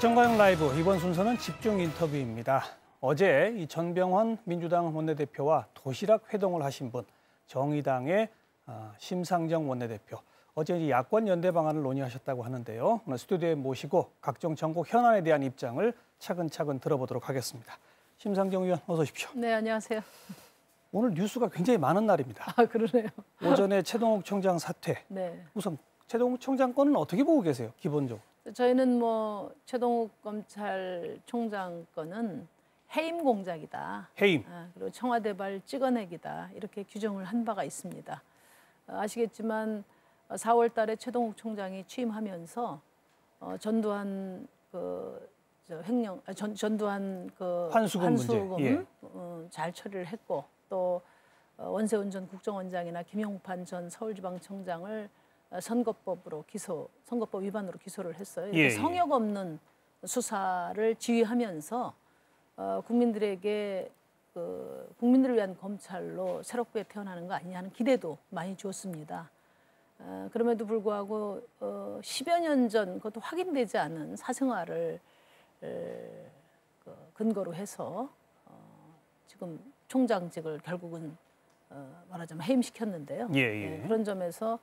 정가영 라이브 이번 순서는 집중 인터뷰입니다. 어제 이 전병헌 민주당 원내대표와 도시락 회동을 하신 분 정의당의 아, 심상정 원내대표 어제 이 야권 연대 방안을 논의하셨다고 하는데요. 오늘 스튜디오에 모시고 각종 전국 현안에 대한 입장을 차근차근 들어보도록 하겠습니다. 심상정 의원 어서 오십시오. 네, 안녕하세요. 오늘 뉴스가 굉장히 많은 날입니다. 아, 그러네요. 오전에 최동욱 총장 사퇴. 네. 우선 최동욱 총장 건은 어떻게 보고 계세요? 기본적으로. 저희는 뭐 최동욱 검찰총장 건은 해임 공작이다. 해임. 아, 그리고 청와대발 찍어내기다. 이렇게 규정을 한 바가 있습니다. 어, 아시겠지만 4월 달에 최동욱 총장이 취임하면서 어, 전두환 그저 횡령 아, 전, 전두환 그 환수금 문제. 예. 어, 잘 처리를 했고 또 어, 원세훈 전 국정원장이나 김용판 전 서울지방청장을 어, 선거법으로 기소, 선거법 위반으로 기소를 했어요. 예, 예. 성역 없는 수사를 지휘하면서 어, 국민들에게 그 국민들을 위한 검찰로 새롭게 태어나는 거 아니냐 하는 기대도 많이 주었습니다. 어, 그럼에도 불구하고 어, 10여 년 전 그것도 확인되지 않은 사생활을 에, 그 근거로 해서 어, 지금 총장직을 결국은 어, 말하자면 해임시켰는데요. 예, 예. 네, 그런 점에서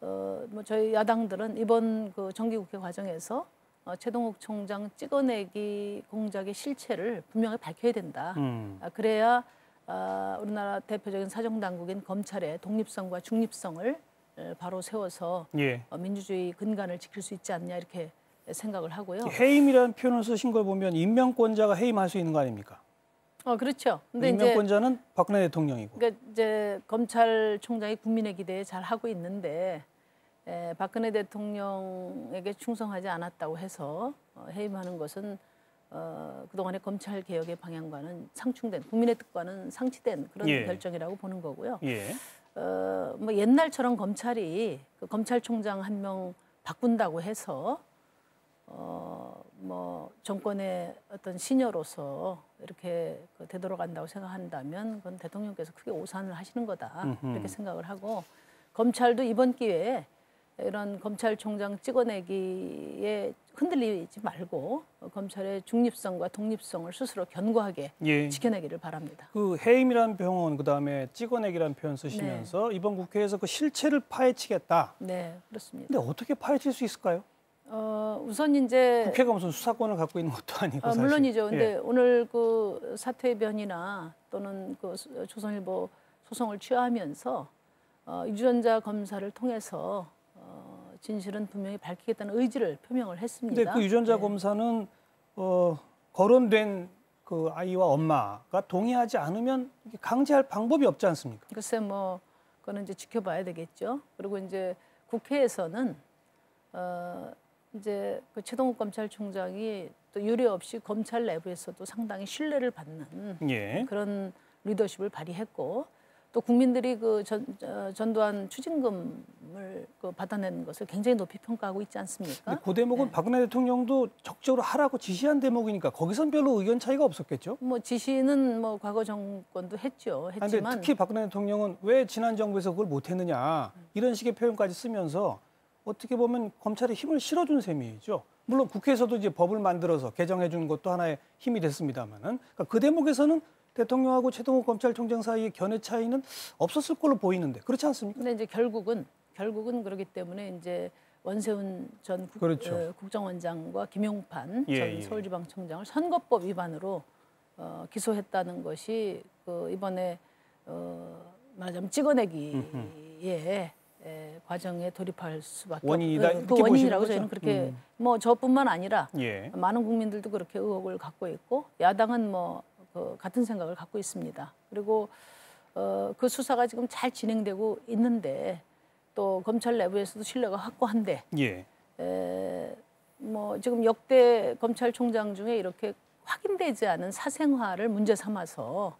어, 뭐 저희 야당들은 이번 그 정기국회 과정에서 어, 최동욱 총장 찍어내기 공작의 실체를 분명히 밝혀야 된다. 음. 아, 그래야 아, 우리나라 대표적인 사정 당국인 검찰의 독립성과 중립성을 에, 바로 세워서 예. 어, 민주주의 근간을 지킬 수 있지 않냐 이렇게 생각을 하고요. 해임이라는 표현을 쓰신 걸 보면 임명권자가 해임할 수 있는 거 아닙니까? 어 그렇죠. 근데 이제 임명권자는 박근혜 대통령이고. 그러니까 이제 검찰총장이 국민의 기대에 잘 하고 있는데 에, 박근혜 대통령에게 충성하지 않았다고 해서 어, 해임하는 것은 어, 그동안의 검찰 개혁의 방향과는 상충된 국민의 뜻과는 상치된 그런 예. 결정이라고 보는 거고요. 예. 어, 뭐 옛날처럼 검찰이 그 검찰총장 한 명 바꾼다고 해서 어, 뭐 정권의 어떤 시녀로서 이렇게 그 되돌아간다고 생각한다면 그건 대통령께서 크게 오산을 하시는 거다 음흠. 이렇게 생각을 하고 검찰도 이번 기회에 이런 검찰총장 찍어내기에 흔들리지 말고 검찰의 중립성과 독립성을 스스로 견고하게 예. 지켜내기를 바랍니다. 그 해임이라는 표현 그다음에 찍어내기라는 표현 네. 쓰시면서 이번 국회에서 그 실체를 파헤치겠다. 네, 그렇습니다. 근데 어떻게 파헤칠 수 있을까요? 어, 우선 이제 국회가 무슨 수사권을 갖고 있는 것도 아니고 아, 사실. 물론이죠. 근데 예. 오늘 그 사퇴 변이나 또는 그 수- 조선일보 소송을 취하하면서 어, 유전자 검사를 통해서 어, 진실은 분명히 밝히겠다는 의지를 표명을 했습니다. 근데 그 유전자 네. 검사는 어, 거론된 그 아이와 엄마가 동의하지 않으면 강제할 방법이 없지 않습니까? 글쎄 뭐 그거는 이제 지켜봐야 되겠죠. 그리고 이제 국회에서는 어 이제 그 최동욱 검찰총장이 또 유례 없이 검찰 내부에서도 상당히 신뢰를 받는 예. 그런 리더십을 발휘했고 또 국민들이 그 전, 어, 전두환 추징금을 그 받아낸 것을 굉장히 높이 평가하고 있지 않습니까? 그 대목은 네. 박근혜 대통령도 적극적으로 하라고 지시한 대목이니까 거기선 별로 의견 차이가 없었겠죠. 뭐 지시는 뭐 과거 정권도 했죠. 아니, 근데 했지만 특히 박근혜 대통령은 왜 지난 정부에서 그걸 못했느냐 이런 식의 표현까지 쓰면서 어떻게 보면 검찰에 힘을 실어준 셈이죠. 물론 국회에서도 이제 법을 만들어서 개정해 준 것도 하나의 힘이 됐습니다만은 그러니까 그 대목에서는 대통령하고 최동욱 검찰총장 사이의 견해 차이는 없었을 걸로 보이는데 그렇지 않습니까? 근데 이제 결국은 결국은 그렇기 때문에 이제 원세훈 전 국, 그렇죠. 어, 국정원장과 김용판 예, 전 예. 서울지방청장을 선거법 위반으로 어, 기소했다는 것이 그 이번에 어, 말하자면 찍어내기의 에, 과정에 돌입할 수밖에 원인이다, 없, 그 보시는 원인이라고 거죠? 저희는 그렇게 음. 뭐 저뿐만 아니라 예. 많은 국민들도 그렇게 의혹을 갖고 있고 야당은 뭐 그 같은 생각을 갖고 있습니다. 그리고 어, 그 수사가 지금 잘 진행되고 있는데 또 검찰 내부에서도 신뢰가 확고한데 예. 에, 뭐 지금 역대 검찰총장 중에 이렇게 확인되지 않은 사생활을 문제 삼아서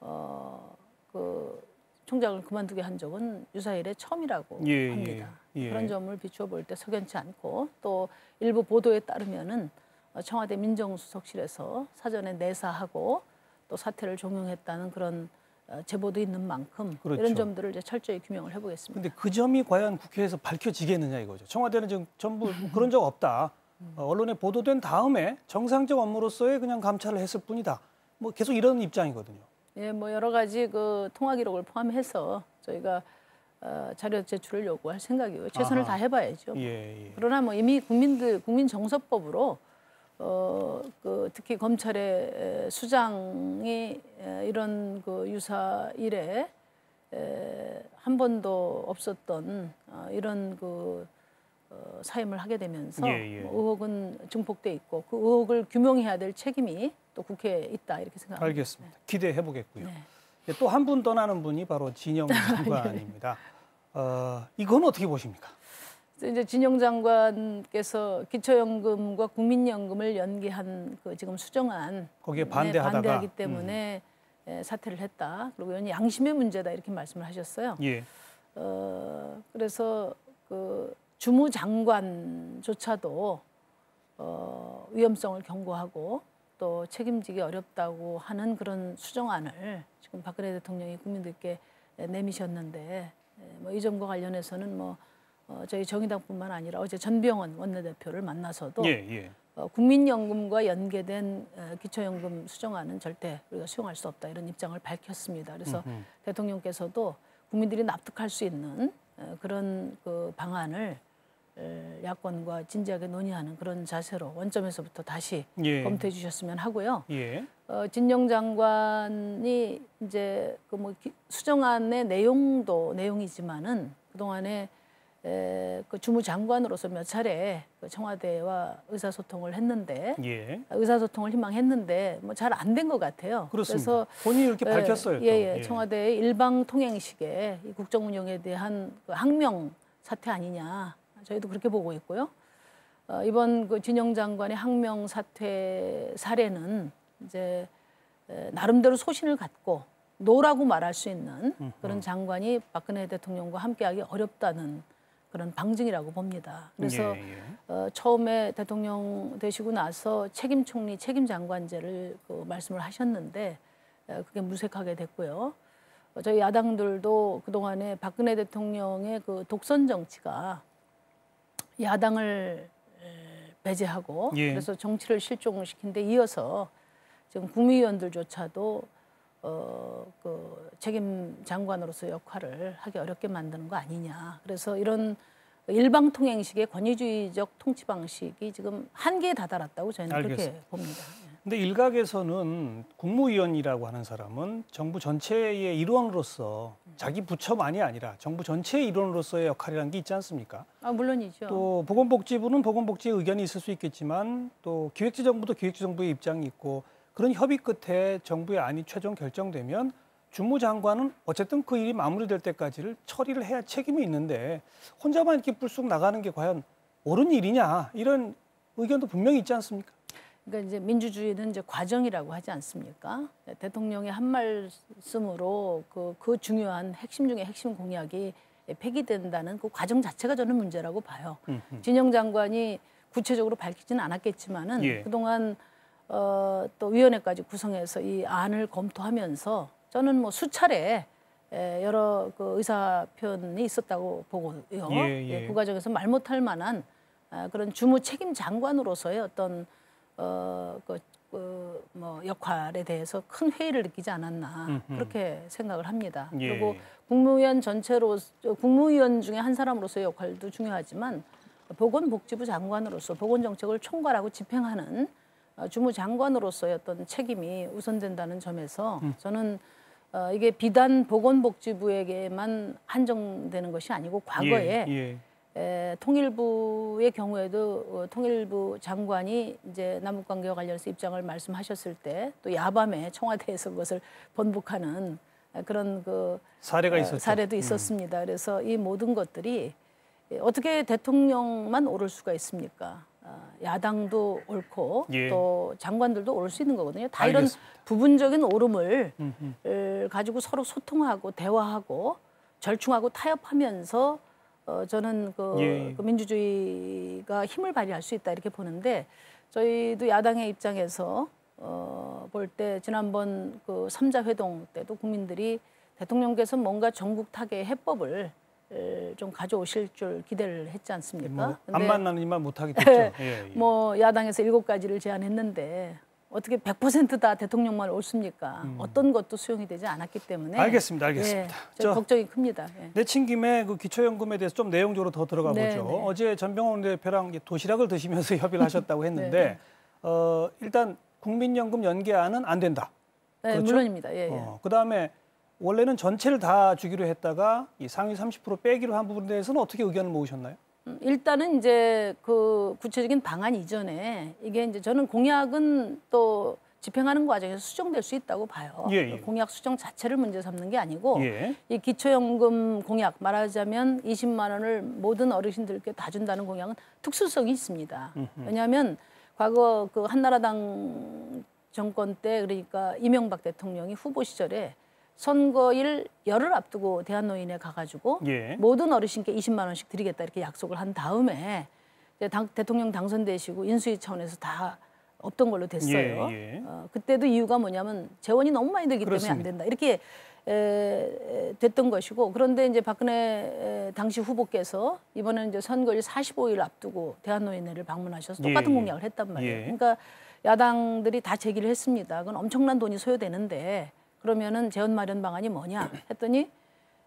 어, 그 총장을 그만두게 한 적은 유사일에 처음이라고 예, 합니다. 예, 예. 그런 점을 비추어 볼 때 석연치 않고 또 일부 보도에 따르면은 어, 청와대 민정수석실에서 사전에 내사하고 또 사태를 종용했다는 그런 어, 제보도 있는 만큼 그렇죠. 이런 점들을 이제 철저히 규명을 해보겠습니다. 근데 그 점이 과연 국회에서 밝혀지겠느냐 이거죠. 청와대는 지금 전부 그런 적 없다. 어, 언론에 보도된 다음에 정상적 업무로서의 그냥 감찰을 했을 뿐이다. 뭐 계속 이런 입장이거든요. 예, 뭐 여러 가지 그 통화 기록을 포함해서 저희가 어, 자료 제출을 요구할 생각이고요. 최선을 아하. 다 해봐야죠. 예, 예. 그러나 뭐 이미 국민들 국민 정서법으로 어, 그 특히 검찰의 에, 수장이 에, 이런 그 유사 일에 에, 한 번도 없었던 어, 이런 그 어, 사임을 하게 되면서 예, 예. 뭐 의혹은 증폭돼 있고 그 의혹을 규명해야 될 책임이 또 국회에 있다 이렇게 생각합니다. 알겠습니다. 기대해 보겠고요. 네. 또한 분 떠나는 분이 바로 진영 장관입니다. 어, 이건 어떻게 보십니까? 이제 진영 장관께서 기초연금과 국민연금을 연계한 그 지금 수정안. 거기에 네, 반대하다가. 반대하기 때문에 에, 사퇴를 했다. 그리고 이건 양심의 문제다. 이렇게 말씀을 하셨어요. 음, 예, 어, 그래서 그 주무 장관조차도 어, 위험성을 경고하고 또 책임지기 어렵다고 하는 그런 수정안을 지금 박근혜 대통령이 국민들께 내미셨는데 뭐이 점과 관련해서는 뭐 어, 저희 정의당뿐만 아니라 어제 전병원 원내대표를 만나서도 예, 예. 어, 국민연금과 연계된 어, 기초연금 수정안은 절대 우리가 수용할 수 없다 이런 입장을 밝혔습니다. 그래서 음흠. 대통령께서도 국민들이 납득할 수 있는 어, 그런 그 방안을 에, 야권과 진지하게 논의하는 그런 자세로 원점에서부터 다시 예. 검토해 주셨으면 하고요. 예. 어, 진영 장관이 이제 그 뭐 수정안의 내용도 내용이지만은 그동안에 에, 그 주무장관으로서 몇 차례 그 청와대와 의사소통을 했는데 예. 의사소통을 희망했는데 뭐 잘 안 된 것 같아요. 그렇습니다. 그래서 본인이 이렇게 예, 밝혔어요. 또. 예, 예. 청와대의 일방 통행식에 이 국정 운영에 대한 그 항명 사태 아니냐. 저희도 그렇게 보고 있고요. 어, 이번 그 진영 장관의 항명 사퇴 사례는 이제 에, 나름대로 소신을 갖고 노라고 말할 수 있는 그런 장관이 박근혜 대통령과 함께하기 어렵다는 그런 방증이라고 봅니다. 그래서 예, 예. 어, 처음에 대통령 되시고 나서 책임 총리, 책임 장관제를 그 말씀을 하셨는데 에, 그게 무색하게 됐고요. 어, 저희 야당들도 그동안에 박근혜 대통령의 그 독선 정치가 야당을 에, 배제하고 예. 그래서 정치를 실종시킨 데 이어서 지금 국무위원들조차도 어, 그 책임 장관으로서 역할을 하기 어렵게 만드는 거 아니냐. 그래서 이런 일방 통행식의 권위주의적 통치 방식이 지금 한계에 다다랐다고 저희는 그렇게 알겠습니다. 봅니다. 근데 일각에서는 국무위원이라고 하는 사람은 정부 전체의 일원으로서 자기 부처만이 아니라 정부 전체의 일원으로서의 역할이라는 게 있지 않습니까? 아 물론이죠. 또 보건복지부는 보건복지의 의견이 있을 수 있겠지만 또 기획재정부도 기획재정부의 입장이 있고 그런 협의 끝에 정부의 안이 최종 결정되면 주무장관은 어쨌든 그 일이 마무리될 때까지를 처리를 해야 책임이 있는데 혼자만 이렇게 불쑥 나가는 게 과연 옳은 일이냐 이런 의견도 분명히 있지 않습니까? 그러니까 이제 민주주의는 이제 과정이라고 하지 않습니까? 대통령의 한 말씀으로 그, 그 중요한 핵심 중에 핵심 공약이 폐기된다는 그 과정 자체가 저는 문제라고 봐요. 음흠. 진영 장관이 구체적으로 밝히지는 않았겠지만은 예. 그동안 어, 또 위원회까지 구성해서 이 안을 검토하면서 저는 뭐 수차례 에, 여러 그 의사 표현이 있었다고 보고요. 예, 예. 그 과정에서 말 못할 만한 아, 그런 주무 책임 장관으로서의 어떤 어, 그, 그, 뭐 역할에 대해서 큰 회의를 느끼지 않았나 음흠. 그렇게 생각을 합니다. 예. 그리고 국무위원 전체로 국무위원 중에 한 사람으로서의 역할도 중요하지만 보건복지부 장관으로서 보건정책을 총괄하고 집행하는 어, 주무장관으로서의 어떤 책임이 우선된다는 점에서 음. 저는 어, 이게 비단 보건복지부에게만 한정되는 것이 아니고 과거에 예, 예. 에, 통일부의 경우에도 어, 통일부 장관이 이제 남북 관계와 관련해서 입장을 말씀하셨을 때 또 야밤에 청와대에서 그것을 번복하는 에, 그런 그 사례가 어, 있었죠. 사례도 음. 있었습니다. 그래서 이 모든 것들이 어떻게 대통령만 오를 수가 있습니까? 아, 야당도 옳고 예. 또 장관들도 오를 수 있는 거거든요. 다 이런 알겠습니다. 부분적인 오름을 음흠. 가지고 서로 소통하고 대화하고 절충하고 타협하면서 어, 저는 그, 예. 그 민주주의가 힘을 발휘할 수 있다 이렇게 보는데 저희도 야당의 입장에서 어, 볼 때 지난번 그 삼자 회동 때도 국민들이 대통령께서 뭔가 전국 타개의 해법을 좀 가져오실 줄 기대를 했지 않습니까? 뭐, 안 만나는 이만 못하겠죠. 예, 예. 뭐 야당에서 일곱 가지를 제안했는데 어떻게 100%다 대통령만 옳습니까? 어떤 것도 수용이 되지 않았기 때문에 음. 알겠습니다, 알겠습니다. 예, 저 저- 걱정이 큽니다. 예. 내친 김에 그 기초연금에 대해서 좀 내용적으로 더 들어가 네, 보죠. 네. 어제 전병헌 대표랑 도시락을 드시면서 협의를 하셨다고 했는데 네, 네. 어, 일단 국민연금 연계안은 안 된다. 네, 그렇죠? 물론입니다. 예, 예. 어, 그다음에 원래는 전체를 다 주기로 했다가 이 상위 30% 빼기로 한 부분에 대해서는 어떻게 의견을 모으셨나요? 음, 일단은 이제 그 구체적인 방안 이전에 이게 이제 저는 공약은 또 집행하는 과정에서 수정될 수 있다고 봐요. 예, 예. 공약 수정 자체를 문제 삼는 게 아니고 예. 이 기초연금 공약 말하자면 20만 원을 모든 어르신들께 다 준다는 공약은 특수성이 있습니다. 왜냐하면 과거 그 한나라당 정권 때 그러니까 이명박 대통령이 후보 시절에 선거일 열흘 앞두고 대한노인에 가가지고 예. 모든 어르신께 20만 원씩 드리겠다 이렇게 약속을 한 다음에 이제 당, 대통령 당선되시고 인수위 차원에서 다 없던 걸로 됐어요. 예, 예. 어, 그때도 이유가 뭐냐면 재원이 너무 많이 들기 때문에 안 그렇습니다. 된다 이렇게 에, 에, 됐던 것이고 그런데 이제 박근혜 에, 당시 후보께서 이번에는 이제 선거일 45일 앞두고 대한노인회를 방문하셔서 똑같은 예, 예. 공약을 했단 말이에요. 예. 그러니까 야당들이 다 제기를 했습니다. 그건 엄청난 돈이 소요되는데 그러면은 재원 마련 방안이 뭐냐 했더니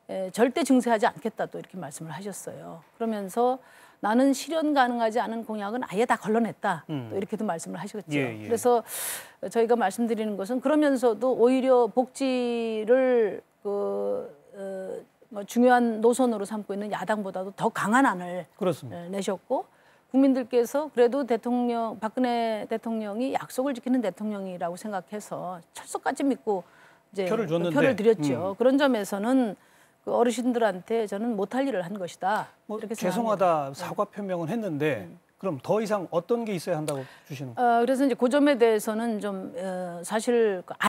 에, 절대 증세하지 않겠다 또 이렇게 말씀을 하셨어요. 그러면서 나는 실현 가능하지 않은 공약은 아예 다 걸러냈다. 또 이렇게도 말씀을 하셨죠. 음. 예, 예. 그래서 저희가 말씀드리는 것은 그러면서도 오히려 복지를 그 어, 뭐 중요한 노선으로 삼고 있는 야당보다도 더 강한 안을 그렇습니다. 에, 내셨고 국민들께서 그래도 대통령 박근혜 대통령이 약속을 지키는 대통령이라고 생각해서 철석같이 믿고 이제 표를 줬는데, 음. 표를 드렸죠. 그런 점에서는 그 어르신들한테 저는 못할 일을 한 것이다. 뭐 이렇게 죄송하다 사과 표명은 했는데 그럼 더 이상 어떤 게 있어야 한다고 주시는 거예요? 어, 그래서 이제 그 점에 대해서는 좀 어, 사실 그